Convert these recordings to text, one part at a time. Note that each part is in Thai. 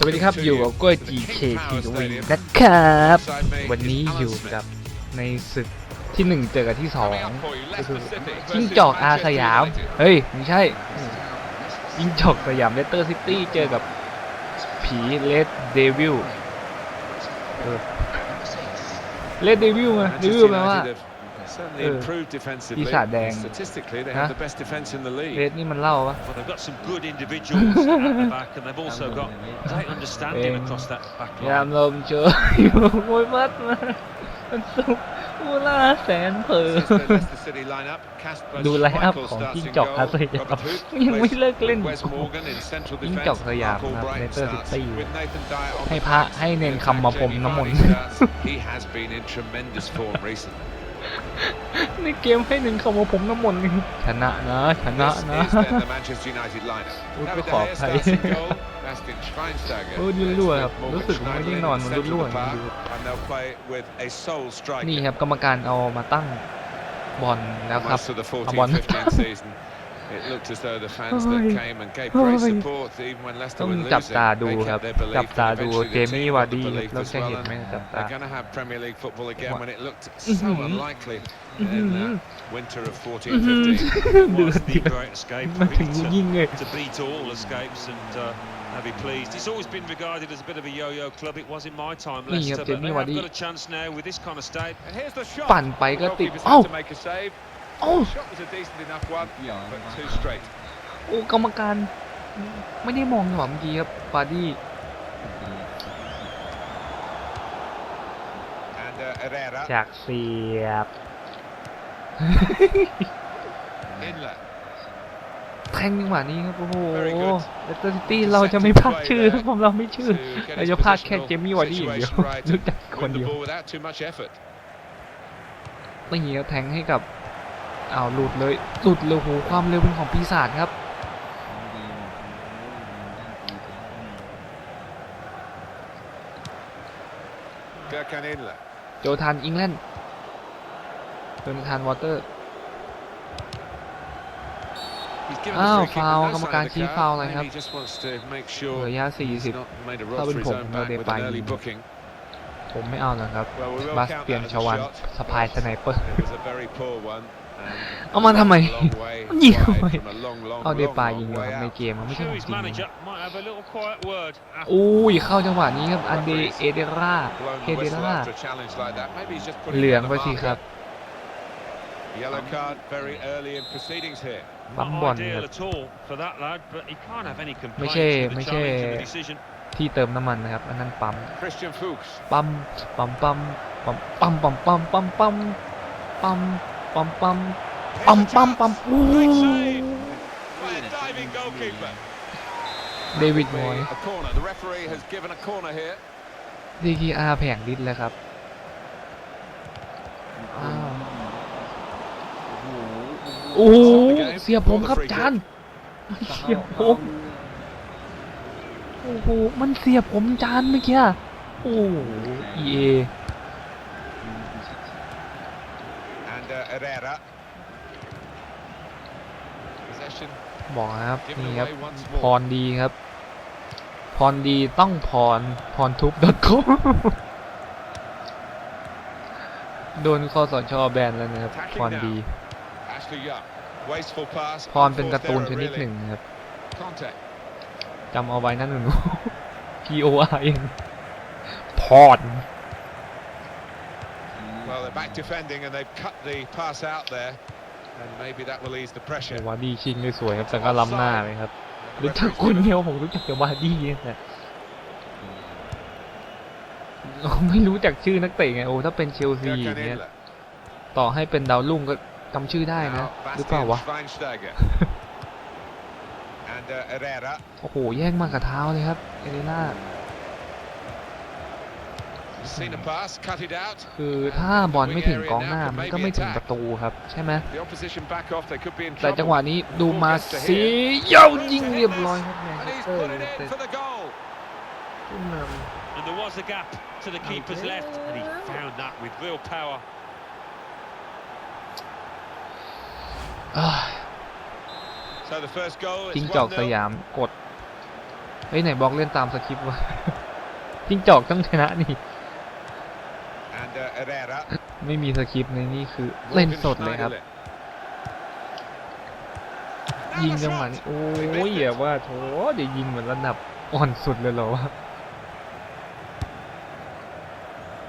สวัสดีครับอยู่กับกล้วย GK ทีวีนะครับ วันนี้อยู่กับในศึกที่หนึ่งเจอกับที่สองก็คือจิ้งจอกอาสยาม เฮ้ย ไม่ใช่จิ้งจอกสยามเลสเตอร์ซิตี้เจอกับผีเลดเดวิลเลดเดวิลไงเดวิลแปลว่า Certainly Uh, improved defensively. ปีศาจแดง Statistically, they Huh? have the best defense in the เล league. ดนี่มันเล่าปะ Well, they've got some good individuals at the back, and they've also got great understanding Em, across that back ยาม line. ลมเจออยู่มวยมัดมามันสุกอุลาแสนเผอ This is the Leicester City lineup. Kasper ดูไลน์อัพ Schmeichel ของ starts จิ้ง in จอก goal. อาสยาม Robert Huth ยังไม่ plays เลิกเล่น with Wes Morgan in central จิ้ง defence. จอกสยาม Mark นะครับ Albright เลสเตอร์ซิ starts ตี้ with Nathan Dyer on ให้ the พระ pitch. ให้เนน Good คำมา time, พรม Jamie น้ำมนต์ Vardy starts. He has been in tremendous form recently. ในเกมให้หนึ่งคำว่าผมน้ำมนต์นี่ชนะนะชนะ This นะ is then the Manchester United lineup. อุ๊ย David ขอ De อ Gea ภัย starts in goal. Bastian Schweinsteiger. โอ้ย plays รั่ว with ๆครับ Morgan รู้สึกว่าไม่ได้ Schneiderlin นอน in มัน central รั่ว of ๆ the อย่าง park. นี้ And they'll play with a sole striker. นี่ครับกรรมการเอามาตั้งบอลแล้วครับ Most of the เอาบอล14-15 season, it looked as though the fans that โอ้ย came and gave โอ้ great ย support even when Leicester ต้อง were จับ losing. ตาดู They ครับ kept their belief จับตา and ดู eventually เจ the มี่ team วา got the ร์ดี้ belief เรา as จะ well. เห็นไหม And จับตา They're going to have Premier League football again What? when it looked Mhm. so unlikely in Mhm. that winter of 14-15. เดือด Was ดี the great escape มาถึง really ยิงเลย to, to beat all escapes and uh, have be pleased. It's always been regarded as a bit of a yo-yo club. It was in my time,นี่ครับ Leicester, เจ but มี่ they วา have ร์ดี้ got a chance now with this kind of state. And here's the shot. ปั่นไปก็ติด Goalkeeper's เอ้า Had to make a save. เอ้า Shot was a decent enough one, but too straight. โอ้กรรมการไม่ได้มองหรอเมื่อกี้ครับวาร์ดี้ And uh, Herrera จากเสียบ inlet. แทงจังหวะนี้ครับ โอ้โห Very good. เลสเตอร์ซิตี้เราจะไม่พลาดชื่อครับผมเราไม่ชื่อ to get เรา his จะพลาดแค่ positional เจมี่วาร์ดี้อย่างเดียว situation right รู้ and จักคน win เดี the ยว ball without too much effort. ไม่เงี้ยแทงให้กับ เอาหลุดเลยหลุดเลยโหความเร็วเป็นของปีศาจครับเจอทานอิงแลนด์โจทานวอเตอร์อ้าวฟาวกรรมการชี้ฟาวอะไรครับเหลือยะ40ถ้าเป็นผมเราเดไป ผมไม่เอานะครับ บัสเปลี่ยนชวันสปายสไนเปอร์ เอามาทำไมยิงทำไมเอาเดปายิงในเกมมันไม่ใช่จริงอุ้ยเข้าจังหวะนี้ครับ อันเดเอเดราเฮเดราเหลืองไปสิครับบัมบอลครัไม่ใช่ไม่ใช่ challenge and the decision. ที่เติมน้ำมันนะครับ อันนั้นปั๊ม Christian Fuchs. ปั๊ม ปั๊ม ปั๊ม ปั๊ม ปั๊ม ปั๊ม ปั๊ม ปั๊ม ปั๊ม ปั๊ม ปั๊ม ปั๊ม ปั๊ม ปั๊ม ปั๊มอู้ Great save by a diving goalkeeper. เดวิดมอย A corner. The referee has given a corner here. ดีกีอาแผงดิดเลยครับอ้าวโอ้โหเสียบผมครับจานเสียบผม โอ้โห มันเสียบผมจานเมื่อกี้ โอ้โห EA And uh, Herrera. Possession บอกนะครับ given นี่ครับ away once พ more. รดีครับ พรดีต้องพร พรทุบ .com โดนคอสชแบนแล้วนะครับ พรดี Ashley Young. Wasteful pass. พรเป็นการ์ตูนช Unforced นิด error, หนึ่ง really. นะครับ Contact. จำเอาไว้นั่นหนู P O R N พร Well, they're back defending and they've cut the pass out there. And maybe that will ease the pressure. วาร์ดี้ชิงได้สวยครับแต่ก็ล้ำหน้าเลยครับรู้จักคนเดียวผมรู้จักแต่วาร์ดี้เนี่ยไม่รู้จักชื่อนักเตะไงโอ้ถ้าเป็นเชลซี Gurkan อย่างเงี้ย inlet. ต่อให้เป็นดาวรุ่งก็จำชื่อได้นะ Now หรือเปล่าวะ Bastian Schweinsteiger. And uh, Herrera. โอ้โห แย่งมากกับเท้าเลยครับ เอเดน่า Seen a pass, cut it out. คือถ้าบอลไม่ถึงกองหน้า มันก็ไม่ถึงประตูครับ ใช่ไหม The opposition back off. They could be in แต่ trouble. จังหวะนี้ดูมาซีเย้ายิงเรียบร้อยครับแมน And เชส he's เตอร์ put ยู it ไนเต็ in ด for the goal. ขึ้นน And there was a gap to the keeper's left, and he found that with real power. ำอ้าว So the first goal จิง is จอกส 1-0. ยามกดเฮ้ยไหนบอกเล่นตามสคริปต์วะจิ้งจอกต้องชนะนี่ And uh, Herrera. ไม่มีสคริปต์ในนี่คือเล่นสดเลยครับ ยิงจังหวะนี้โอ้ยอย่าว่าโถเดี๋ยวยิงเหมือนระดับอ่อนสุดเลยเหรอวะ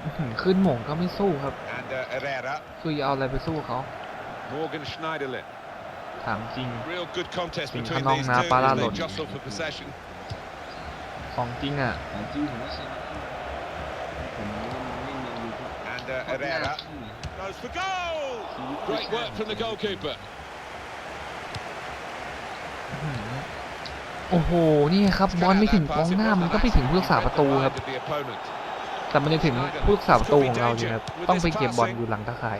อื้อหือขึ้นหม่งก็ไม่สู้ครับ And uh, Herrera. คือจะเอาอะไรไปสู้เขา Morgan Schneiderlin. ถามจริง Real good contest Tình between Khang these Long two Napa as La they Lộn. jostle for possession. ของจริงอะของจริงผมว่าชนะผมไม่มีดูทุก And uh, Herrera. Goes for goal! Great work from the goalkeeper. อื้อหือโอ้โห นี่ครับบอลไม่ถึงกองหน้ามันก็ไม่ถึงผู้รักษาประตูครับ Of the opponent. แต่มันจะถึงผู้รักษาประตูของเราเนี่ยครับ ต้องไปเก็บบอลอยู่หลังตาข่าย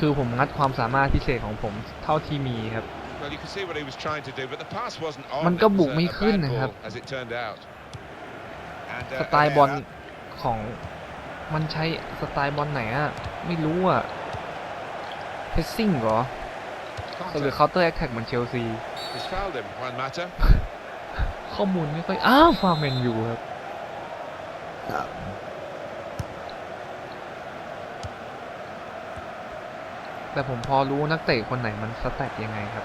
คือผมงัดความสามารถพิเศษของผมเท่าที่มีครับ Well, you can see what he was trying to do, but the pass wasn't on. มันก็ It was บุก a- ไม่ a ขึ้น bad นะครับ ball, As it turned out. And, ส uh, ไตล์บอล Herrera. ของมันใช้สไตล์บอลไหนอะไม่รู้อะเพสซิ่งเหรอหรือ Conte เคาน์เตอร์แอคแท็กเหมือนเชลซี has fouled him, Juan Mata. ข้อมูลไม่ค่อย อ้าวฟาร์มแมนยูครับ แต่ผมพอรู้นักเตะคนไหนมันสแต็กยังไงครับ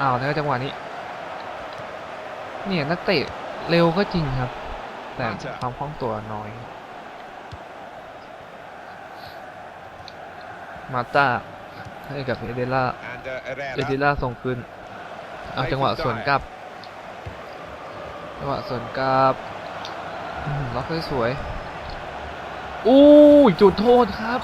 อ้าวแล้วจังหวะนี้ เนี่ยนักเตะเร็วก็จริงครับ แต่ความคล่องตัวน้อย มาตาให้กับเอเดล่าเอเดล่าส่งคืนเอาจังหวะสวนกลับ จังหวะสวนกลับล็อกได้สวยอู้จุดโทษครับ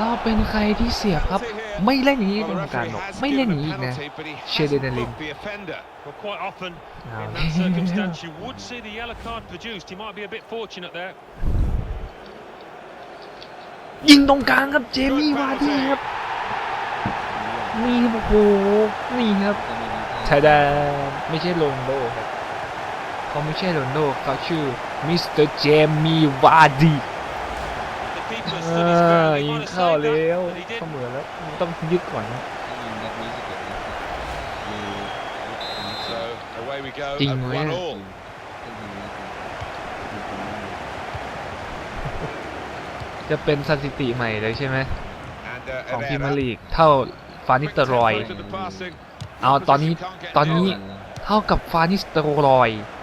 เราเป็นใครที่เสียบครับ Penalty here. ไม่เล่นอย่างนี้ Well, กร the รมการ referee บอก has ไม่เล่นอ given ย่าง a นี้อีกนะ penalty, but he Shedinelin. hasn't booked the offender. Well, quite often เอา in แล้ that ว circumstance you would see the yellow card produced. He might be a bit fortunate there. ยิงตรงกลางครับเจมี่วาร์ดี้ครับนี่ครับโอ้โหนี่ครับก็ไม่ดีไทยแดนไม่ใช่โรนลโดครับเขาไม่ใช่โรนลโดเขาชื่อมิสเตอร์เจมี่วาร์ดี้ The keeper เอ stood his อ ground. He ยิง might have เข้า saved แล้ว that, but he เส didn't. มอแล้วต้องยึดก่อนนะถ้ายิงนัดนี้จะเกิดอะไรขึ้นคือ So away we go. Ding and one rồi. all. ถ้ายิงนัดนี้คือคนนั้นจะเป็นสถิติใหม่เลยใช่ไหม And uh, ของพรีเมียร์ Herrera. ลีกเท่าฟานิสเตอรอย Quick tempo to the passing. เอาตอนนี้ Opposition can't get ตอนนี้ near. เท่ากับฟานิสเตอรอยรอบนี้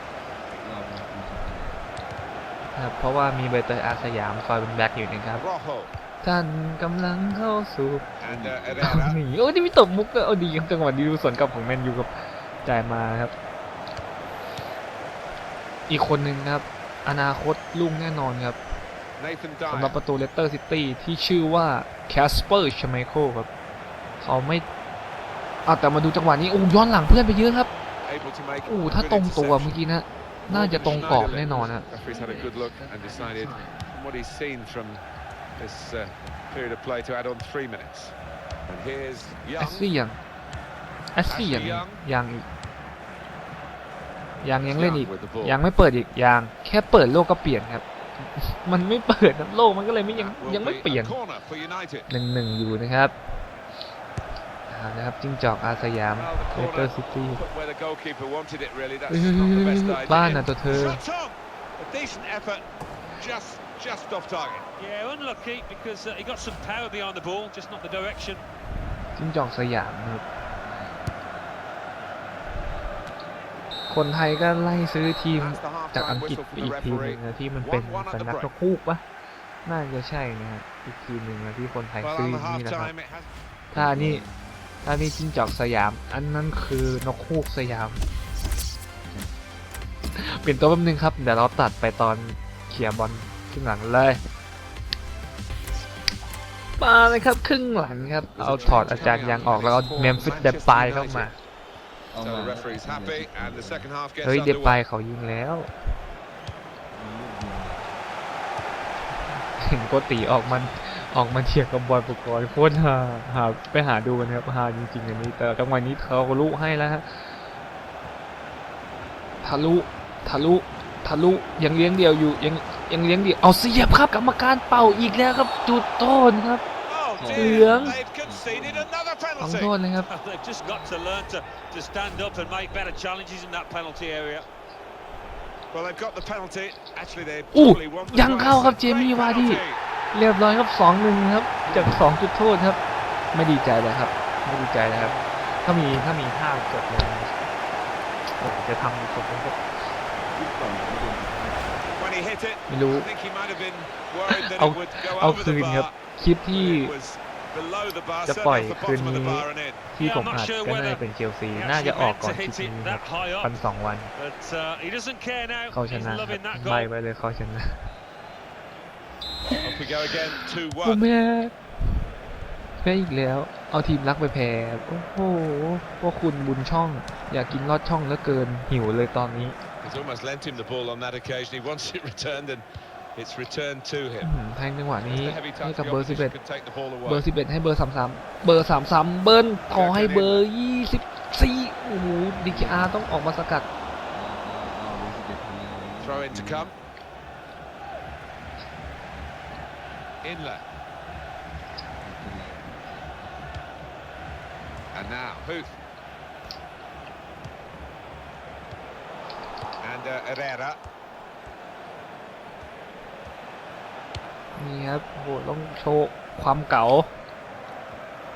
คือครับเพราะว่ามีใบเตยอาสยามคอยเป็นแบ็กอยู่นะครับ Rojo. ท่านกำลังเข้าสู่ And uh, เอา Herrera. หนีโอ้ยนี่มีตบมุกด้วยเอาดีครับจังหวะดีดูสวนกลับของแมนยูครับจ่ายมาครับ อีกคนหนึ่งครับ อนาคตลุ่งแน่นอนครับ Nathan สำหรับ Dyer. ประตูเลสเตอร์ซิตี้ที่ชื่อว่าแคสเปอร์ชไมโคครับ เขาไม่เอาแต่มาดูจังหวะนี้โอ้ย้อนหลังเพื่อนไปเยอะครับ Able to make โอ้ a ถ้า good ตรงตัว interception. เมื่อกี้นะ น่าจะตรงกรอบแน่นอนนะ Referee's had a good look and decided from what he's seen from this uh, period of play to add on three minutes. And here's แอ Young. สซี่ยังแอสซี่ยัง Ashley Young ยังอีกยังยังเล่นอีก Young with the ball. ยังไม่เปิดอีกยังแค่เปิดโลกก็เปลี่ยนครับ มันไม่เปิดนะโลกมันก็เลยไม่ยัง That will ยังไม่ be เปลี่ยน a corner for United. หนึ่งหนึ่งอยู่นะครับเอา นะครับจิ้งจอกอาสยาม Well, เล the สเตอร์ corner ซิตี้ put where the goalkeeper wanted it really. That's เฮ้ยเฮ้ย not the เฮ้ย best เฮ้ย idea. บ้านนะตัวเธอ Shot on! A decent effort, just just off target. Yeah, unlucky because uh, he got some power behind the ball, just not the direction. จิ้งจอกสยามนะครับคนไทยก็ไล่ซื้อทีม That's the จาก half-time อังกฤษ whistle ไป from อี the กทีมหนึ referee. งนะที่มันเป็น1-1 at สัญ the ลักษณ์ break. นกฮูกปะน่าจะใช่นะฮะอีกทีมหนึ่งนะที่คนไทย Well, ซื้อ on อ the ย่างนี่นะครับ half-time, it has ถ้านี่ ถ้านี่จิ้งจอกสยาม อันนั้นคือนกฮูกสยาม เปลี่ยนตัวแป๊บนึงครับ เดี๋ยวเราตัดไปตอนเคลียบอลครึ่งหลังเลย มาเลยครับครึ่งหลังครับ เอาถอดอาจารย์ยังออกแล้วเอาเมมฟิสเดปายเข้ามาเอา So the referee's happy, and the second half gets เฮ้ยเดปาย underway. เขายิงแล้ว เห็นโกติออกมัน ออกมาเทียบกับบอลปุกรณ์โคตรฮาหาไปหาดูกันครับฮาจริงๆอันนี้ แต่จังหวะนี้เขาลุให้แล้วฮะทะลุทะลุทะลุยังเลี้ยงเดียวอยู่ยังยังเลี้ยงเดียวเอาเสียบครับกรรมการเป่าอีกแล้วครับจุดโทษครับ Oh, Hưởng. dear, they've conceded another ต้องโทษเลยครับ อู้ probably want the ยัง goal. เข้าครับ It's เจ a มี่ great วาร์ดี้ penalty. เรียบร้อยครับสองหนึ่งครับจากสองจุดโทษครับ ไม่ดีใจเลยครับ ไม่ดีใจเลยครับ ถ้ามีถ้ามีภาพจดเลยโอ้จะทำผมก็คิดก่อนไม่ดู When he hit it, ไม่รู้ I think he might have been worried that เอา it would go เอา over คื the นครับ bar. คลิปที่ It was below the bar, จะ certainly ปล่อย off the คืน bottom of the นี้ bar and in. ที่ผมอัดก็น่าจะเป็นเชลซี He น่าจะ actually ออก meant ก่อน to คลิป hit นี้ it ครับ that high พัน up, สองวัน but uh, he doesn't care now. เขาช He's นะครับ loving that ใบ goal. ไปเลยเขาชนะ Off we go again, 2ผม 1. แพ้แพ้อีกแล้ว เอาทีมรักไปแพ้โอ้โหพวกคุณบุญช่อง อยากกินลอดช่องเหลือเกินหิวเลยตอนนี้ He's almost lent him the ball on that occasion. He wants it returned, and it's returned to อื้อ him. หือแทงจังหวะนี้ The heavy ให้ touch, กับ the เบอร์ opposition 11 could take the ball เบอ away. ร์ 11 ให้เบอร์ 33 เบอร์ 33 เบิ้ลต่อให้เบอร์ 24 โอ้โหดีกอาต้องออกมาสกัดเอารู้สึกจะทำยังไง Throw in to come. Inlet. And now, Huth. And uh, Herrera. นี่ครับโอ้โหต้องโชว์ความเก๋า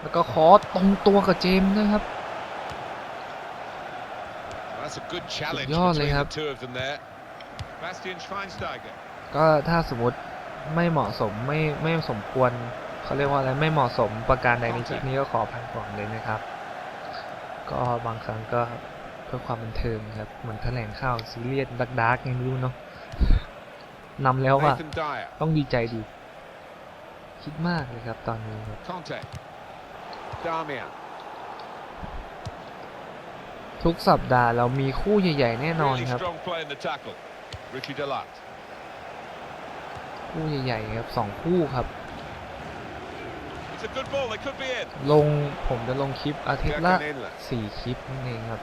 แล้วก็ขอตรงตัวกับเจมส์นะครับ Well, that's a good challenge Good between job, the two of them there. Bastian Schweinsteiger. ก็ถ้าสมมติไม่เหมาะสมไม่ไม่สมควรเขาเรียกว่าอะไรไม่เหมาะสมประการใดในคลิปนี้ก็ขอพันก่อนเลยนะครับ ก็บางครั้งก็เพื่อความบันเทิงครับเหมือนแถลงข่าวซีเรียสดักดาร์กยังไม่รู้เนาะ นำแล้วอะ Nathan Dyer. ต้องดีใจดี คิดมากเลยครับตอนนี้ครับ Conte. Darmian. ทุกสัปดาห์เรามีคู่ใหญ่ ๆ แน่นอน Really ครับ strong play in the tackle. Richie Delat. คู่ใหญ่ ๆ ครับสองคู่ครับ It's a good ball. They could be in. ลงผมจะลงคลิปอาทิตย์ละ Gurkan Inlet. สี่คลิปนั่นเองครับ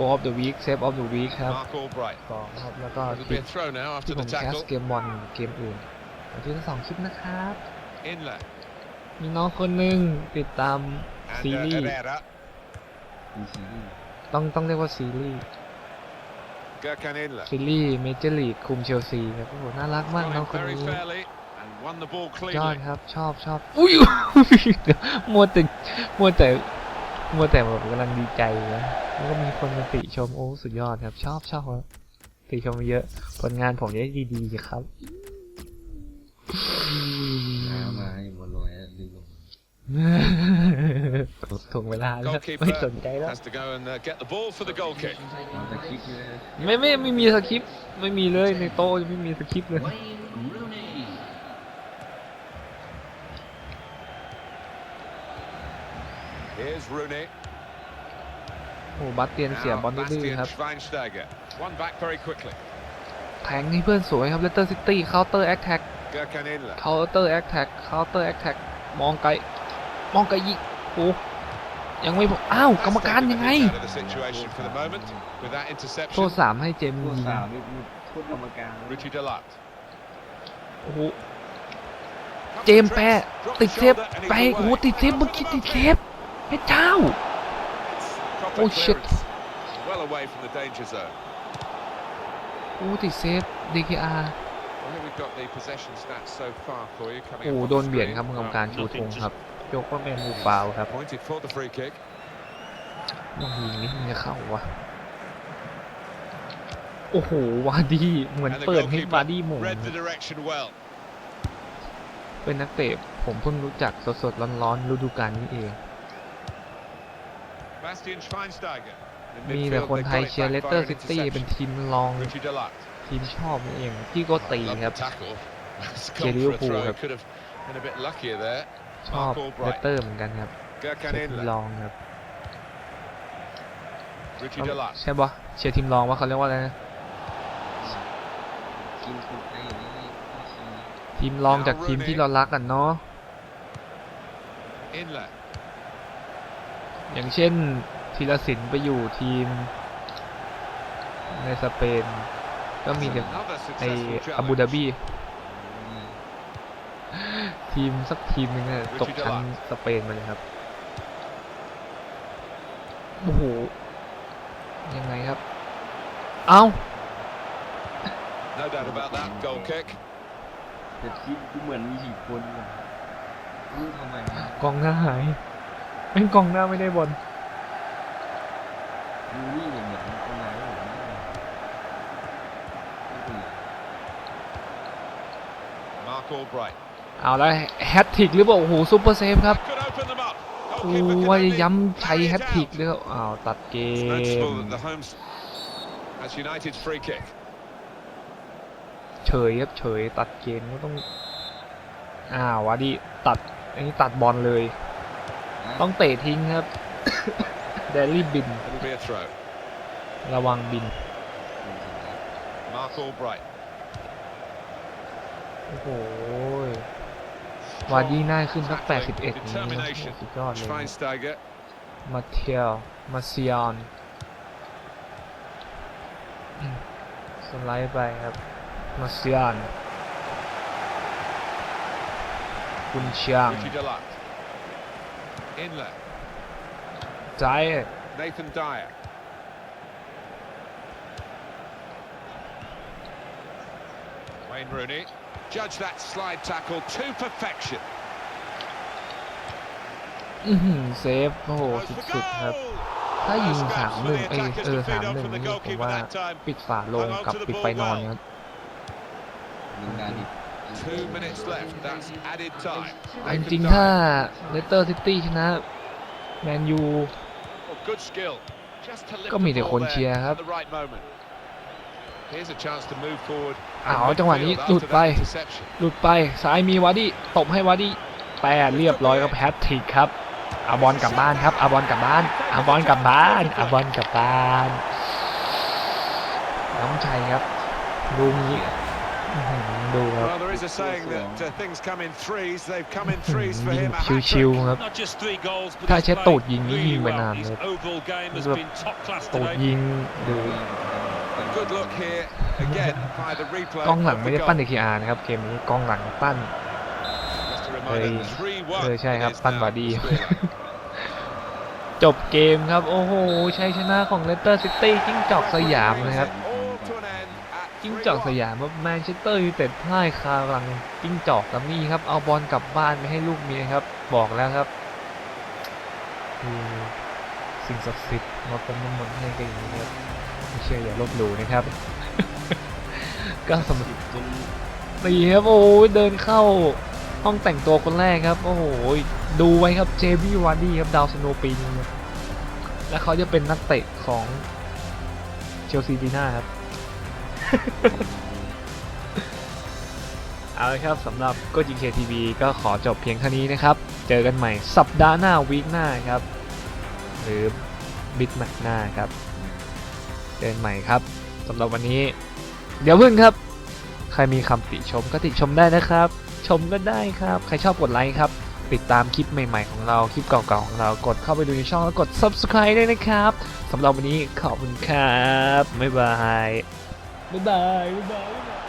Go of the Week Save of the Week ครับ Mark Albright. สองครับแล้วก็ค It'll ลิ be ป a throw now ที่ after ผ the มแคส tackle. เกมบอลเกมอื่นอาทิตย์ละสองคลิปนะครับ Inlet. มีน้องคนหนึ่งติดตาม And ซี uh, รีส์ Herrera. มีซีรีส์ต้องต้องเรียกว่าซีรีส์ Gurkan Inlet. ซีรีส์เมเจอร์ลีกคุมเชลซีครับโอ้โหน่ารักมากน้อง Running คน very นี้ fairly and won the ball ยอด cleanly. ครับชอบชอบอุ้ย มัวแต่มัวแต่ มัวแต่แบบกำลังดีใจนะแล้วก็มีคนมาติชมโอ้สุดยอดครับ ชอบชอบครับติชมมาเยอะ ผลงานผมจะได้ดีๆครับน้ำมาให้บนลอยแล้วดึงลงถูกเวลาแล้ว Goalkeeper ไม่สนใจแล้ว Has to go and uh, get the ball for the goal kick. เอาแต่คลิกเลยไม่ไม่ไม่มีสคริปต์ไม่มีเลยในโต๊ะยังไม่มีสคริปต์เลย Here's Rooney. โอ้บัตเตียนเสีย Now บอลดื้อ Bastian ๆครับ Schweinsteiger. One back very quickly. แทงให้เพื่อนสวยครับเลสเตอร์ซิตี้เคาน์เตอร์แอคแท็ก Gurkan Inlet. เคาน์เตอร์แอคแท็กเคาน์เตอร์แอคแท็กมองไกล มองไกลยิงโอ้ยังไม่พออ้าว กรรมการยังไง Out of the situation for the moment with that โทษ interception. สามให้เจมส์ตัวยิงสาวนี่มีโทษกรรมการ Richie Delat. โอ้โห เจมส์แปะติดเซฟ ไปโอ้โหติดเซฟเมื่อกี้ติดเซฟ พระเจ้า Proper Oh, shit. clearance. Well away from the danger zone. โอ้ติดเซฟ DKR Well, here we've got the possession stats so far for you coming โอ้ up on โด the นเบียด screen. ครับกรรมการชูธงครับยกว่าเป็นมูฟาวครับ Pointed for the free kick. ลองยิงนี่มันจะเข้าวะโอ้โหวาร์ดี้เหมือน And the เปิดให้ goalkeeper วาร์ดี้หมง read the direction well. เป็นนักเตะผมเพิ่งรู้จักสดๆร้อนๆฤดูกาลนี้เอง Bastian Schweinsteiger. In มีแต่ midfield, คน they ไทย got it เชียร์ back เลสเตอ via ร์ an ซิตี้เป็น interception. ทีมรอง Richie Delat. ทีมชอบนี่เองพี่ก็ตี Loved ครับ the tackle. It's J gone for a Liverpool throw. ครับ Could have been a bit luckier there. ชอบ Mark Albright เลสเตอร์เหมือนกันครับ Gurkan ทีม Inlet. รองครับ Richie Delat. ใช่ปะเชียร์ทีมรองว่าเขาเรียกว่าอะไรนะกินคนไทยนี่ไม่ชิมทีมรองจากทีมที่เรารักกันเนาะ Inlet. อย่างเช่นธีรศิลป์ไปอยู่ทีม ในสเปน ก็มีแต่ Another ไอ successful อาบูดา challenge. บีอืมทีมสักทีมหนึงเนี่ยตกชั้นสเปนมาเลยครับ โอ้โห ยังไงครับ เอ้า No doubt about that goal kick. แต่คิดดูเหมือนมีสี่คนเลยรู้ทำไมวะกองหน้าหาย เป็นกองหน้าไม่ได้บอลดูนี่เนี่ยเหมือนคนไหนผมไม่เป็นไร Mark Albright. เอาแล้วแฮตทริกหรือเปล่าโอ้โหซูเปอร์เซฟครับ Could open them up. โอ้ Goalkeeper ว่า can จะ only ย้ำใช้แฮต edge ทริก out. ด้วยครับอ้าวตัดเก It's ม noticeable that the homes. That's United's free kick. เฉยครับเฉยตัดเกมก็ต้องอ้าววาดีตัดอันนี้ตัดบอลเลย ต้องเตะทิ้งครับ เดลี่บิน It'll be a throw. ระวังบิน Mark Albright. โอ้โหวาดีน่าขึ้นสัก Tackling, 81นี้ครับ Determination. สุดยอดเลย Schweinsteiger. มาเทียลมาเซียนอืมสไลด์ไปครับ มาเซียน คุณเชียง Richie Delac. Inlet. ใจ Nathan Dyer. Wayne Rooney. Judge that slide tackle to perfection. อื้อหือเซฟโอ้โห Goes for สุดๆครับ goal. ถ้ายิง No สาม scraps ห for นึ่ง the เอย attackers เออ to สาม feed หนึ่ off ง from the นี่ผม goalkeeper ว่า that time. ปิดฝาโลงกับปิดไปนอนครับมึงงานดิ Two minutes left. That's added time. อัน Nathan จริง Dyer. ถ้าเลสเตอร์ซิตี้ชนะแมนยู Oh, good skill. Just to lift ก็มี the แต่ ball คน there เชียร์ครับ at the right moment. Here's a chance to move forward. อ้าว in จังหวะนี้ midfield หลุด after ไป that interception. หลุดไปซ้ายมีวาดี้ตบให้วาดี้แปดเรียบร้อยครับแฮตทริกครับเอาบอลกลับบ้านครับเอาบอลกลับบ้านเอาบอลกลับบ้านเอาบอลกลับบ้านน้องชัยครับดูงี้อื้อหือ ดูครับ Well, there is a saying that uh, things come in threes. They've come in threes for ยิง him. A hat ชิว trick. ๆครับ Not just three goals, but ถ้า he's ใช้ played ตูดยิงนี่ really ยิงไป well. นานเลย His overall game has Look. been top class ตูด today. ยิงหรือ Good look here again by the replay. กล้องหลัง of ไม่ the ได้ goal. ปั้นในคีอาร์นะครับเกมนี้กล้องหลังปั้น Just a reminder, เฮ้ย3-1เออใช่ครับ it is ปั้น now บาดี the scoreline. จบเกมครับ โอ้โหชัยชนะของเลสเตอร์ซิตี้จิ้งจอกสยามนะครับ All to an end at จิ้งจอกสยามครับแมนเชสเตอร์ยูไนเต็ดพ่ายคารังจิ้งจอกกับนี่ครับเอาบอลกลับบ้านไม่ให้ลูกเมียครับ บอกแล้วครับคือสิ่งศักดิ์สิทธิ์มาเป็นน้ำมนต์ให้กันอย่างนี้ครับไม่เชื่ออย่าลบหลู่นะครับก็สำหรับจนตีครับโอ้ยเดินเข้าห้องแต่งตัวคนแรกครับ โอ้โหดูไว้ครับเจมี่วาร์ดี้ครับดาวสโนปีนและเขาจะเป็นนักเตะของเชลซีปีหน้าครับ เอาละครับสำหรับก็จิงเคทีวีก็ขอจบเพียงเท่านี้นะครับ เจอกันใหม่สัปดาห์หน้าวีคหน้าครับ หรือบิ๊กแมตช์หน้าครับ เจอกันใหม่ครับสำหรับวันนี้ เดี๋ยวเพิ่งครับ ใครมีคำติชมก็ติชมได้นะครับ ชมก็ได้ครับ ใครชอบกดไลค์ครับ ติดตามคลิปใหม่ๆของเราคลิปเก่าๆของเรากดเข้าไปดูในช่องแล้วกด subscribe ด้วยนะครับสำหรับวันนี้ขอบคุณครับบ๊ายบาย บ๊า